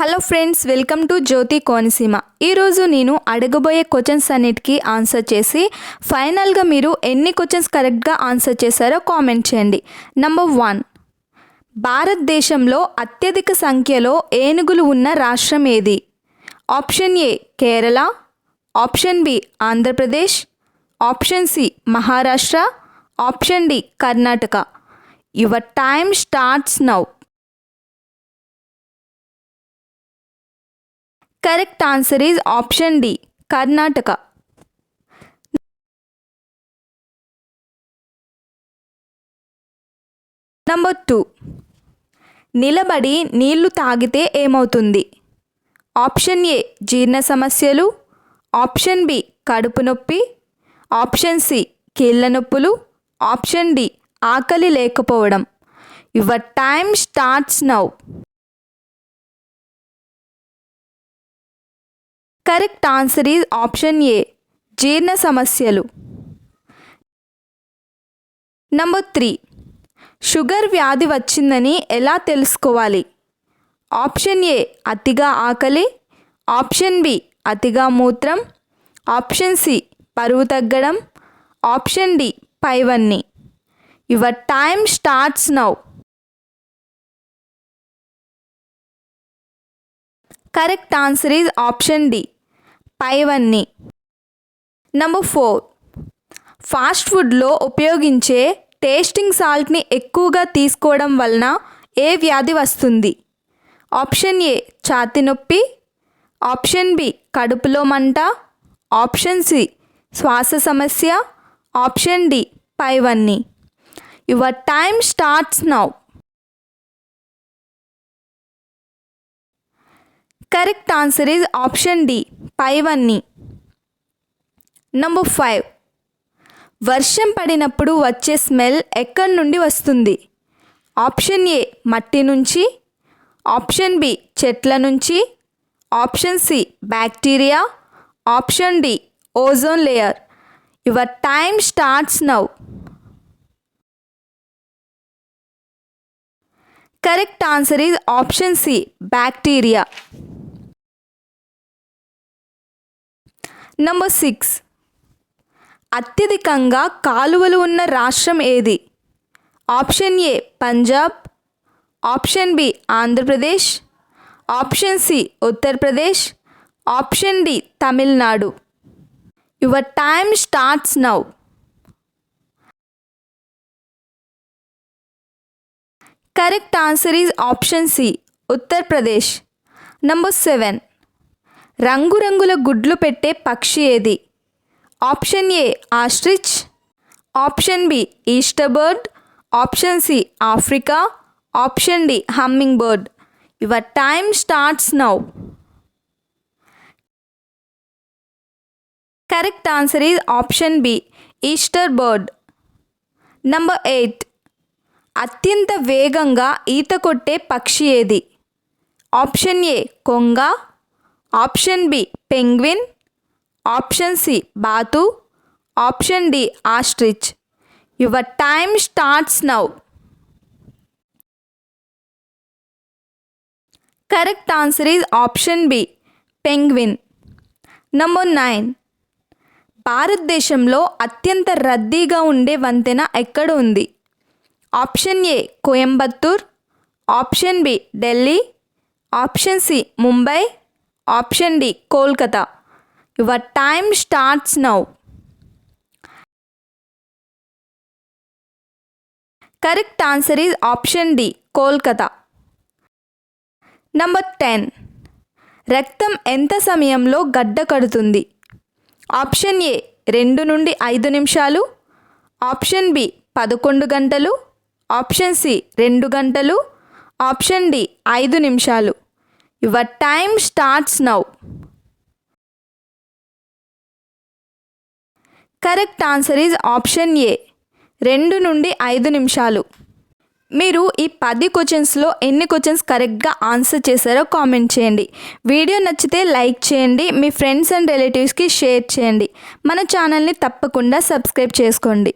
Hello friends welcome to Jyothi Konaseema. ఈరోజు నేను అడగబోయే questions అన్నిటికీ ఆన్సర్ చేసి ఫైనల్గా మీరు ఎన్ని క్వశ్చన్స్ కరెక్ట్గా ఆన్సర్ చేశారో కామెంట్ చేయండి. నంబర్ వన్ భారతదేశంలో అత్యధిక సంఖ్యలో ఏనుగులు ఉన్న రాష్ట్రం ఏది? Option A Kerala option B Andhra Pradesh. Option C Maharashtra. Option D Karnataka. Your time starts now correct answer is option D Karnataka. Number two. నిలబడి నీళ్ళు తాగితే ఏమవుతుంది? ఆప్షన్ ఏ జీర్ణ సమస్యలు. ఆప్షన్ బి కడుపు నొప్పి. ఆప్షన్ సి కీళ్ళ నొప్పులు. ఆప్షన్ డి ఆకలి లేకపోవడం. Your time starts now. Correct answer is option A జీర్ణ సమస్యలు. నంబర్ త్రీ షుగర్ వ్యాధి వచ్చిందని ఎలా తెలుసుకోవాలి? ఆప్షన్ ఏ అతిగా ఆకలి. ఆప్షన్ బి అతిగా మూత్రం. ఆప్షన్ సి పరువు తగ్గడం. ఆప్షన్ డి పైవన్నీ. Your time starts now. Correct answer is option D. పైవన్నీ. నంబర్ ఫోర్ ఫాస్ట్ ఫుడ్లో ఉపయోగించే టేస్టింగ్ సాల్ట్ని ఎక్కువగా తీసుకోవడం వలన ఏ వ్యాధి వస్తుంది? ఆప్షన్ ఏ ఛాతి నొప్పి. ఆప్షన్ బి కడుపులో మంట. ఆప్షన్ సి శ్వాస సమస్య. ఆప్షన్ డి పైవన్నీ. Your time starts now correct answer is option D పైవన్నీ నంబర్ ఫైవ్ వర్షం పడినప్పుడు వచ్చే స్మెల్ ఎక్కడి నుండి వస్తుంది? ఆప్షన్ ఏ మట్టి నుంచి. ఆప్షన్ బి చెట్ల నుంచి. Option C bacteria. Option D ozone layer. Your time starts now correct answer is option C bacteria. Number six అత్యధికంగా కాలువలు ఉన్న రాష్ట్రం ఏది? Option A Punjab option B Andhra Pradesh option C Uttar Pradesh option D Tamil Nadu your time starts now correct answer is option C Uttar Pradesh number seven రంగురంగుల గుడ్లు పెట్టే పక్షి ఏది? Option A ostrich option B Easter bird option C Africa option D humming bird your time starts now. Correct answer is option B Easter bird number eight. అత్యంత వేగంగా ఈత కొట్టే పక్షి ఏది? ఆప్షన్ ఏ కొంగ option B penguin option C బాతు option D ostrich. Your time starts now. Correct answer is option B penguin. Number nine. భారతదేశంలో అత్యంత రద్దీగా ఉండే వంతెన ఎక్కడ ఉంది? Option A Coimbatore option B Delhi option C Mumbai option D Kolkata. Your time starts now. Correct answer is option D Kolkata. Number ten. రక్తం ఎంత సమయంలో గడ్డ కడుతుంది? ఆప్షన్ ఏ రెండు నుండి ఐదు నిమిషాలు. ఆప్షన్ బి పదకొండు గంటలు. ఆప్షన్ సి రెండు గంటలు. ఆప్షన్ డి ఐదు నిమిషాలు. Your time starts now correct answer is option A రెండు నుండి ఐదు నిమిషాలు. మీరు ఈ పది క్వశ్చన్స్లో ఎన్ని క్వశ్చన్స్ కరెక్ట్గా ఆన్సర్ చేశారో కామెంట్ చేయండి. వీడియో నచ్చితే లైక్ చేయండి మీ ఫ్రెండ్స్ అండ్ రిలేటివ్స్కి షేర్ చేయండి. మన ఛానల్ని తప్పకుండా సబ్స్క్రైబ్ చేసుకోండి.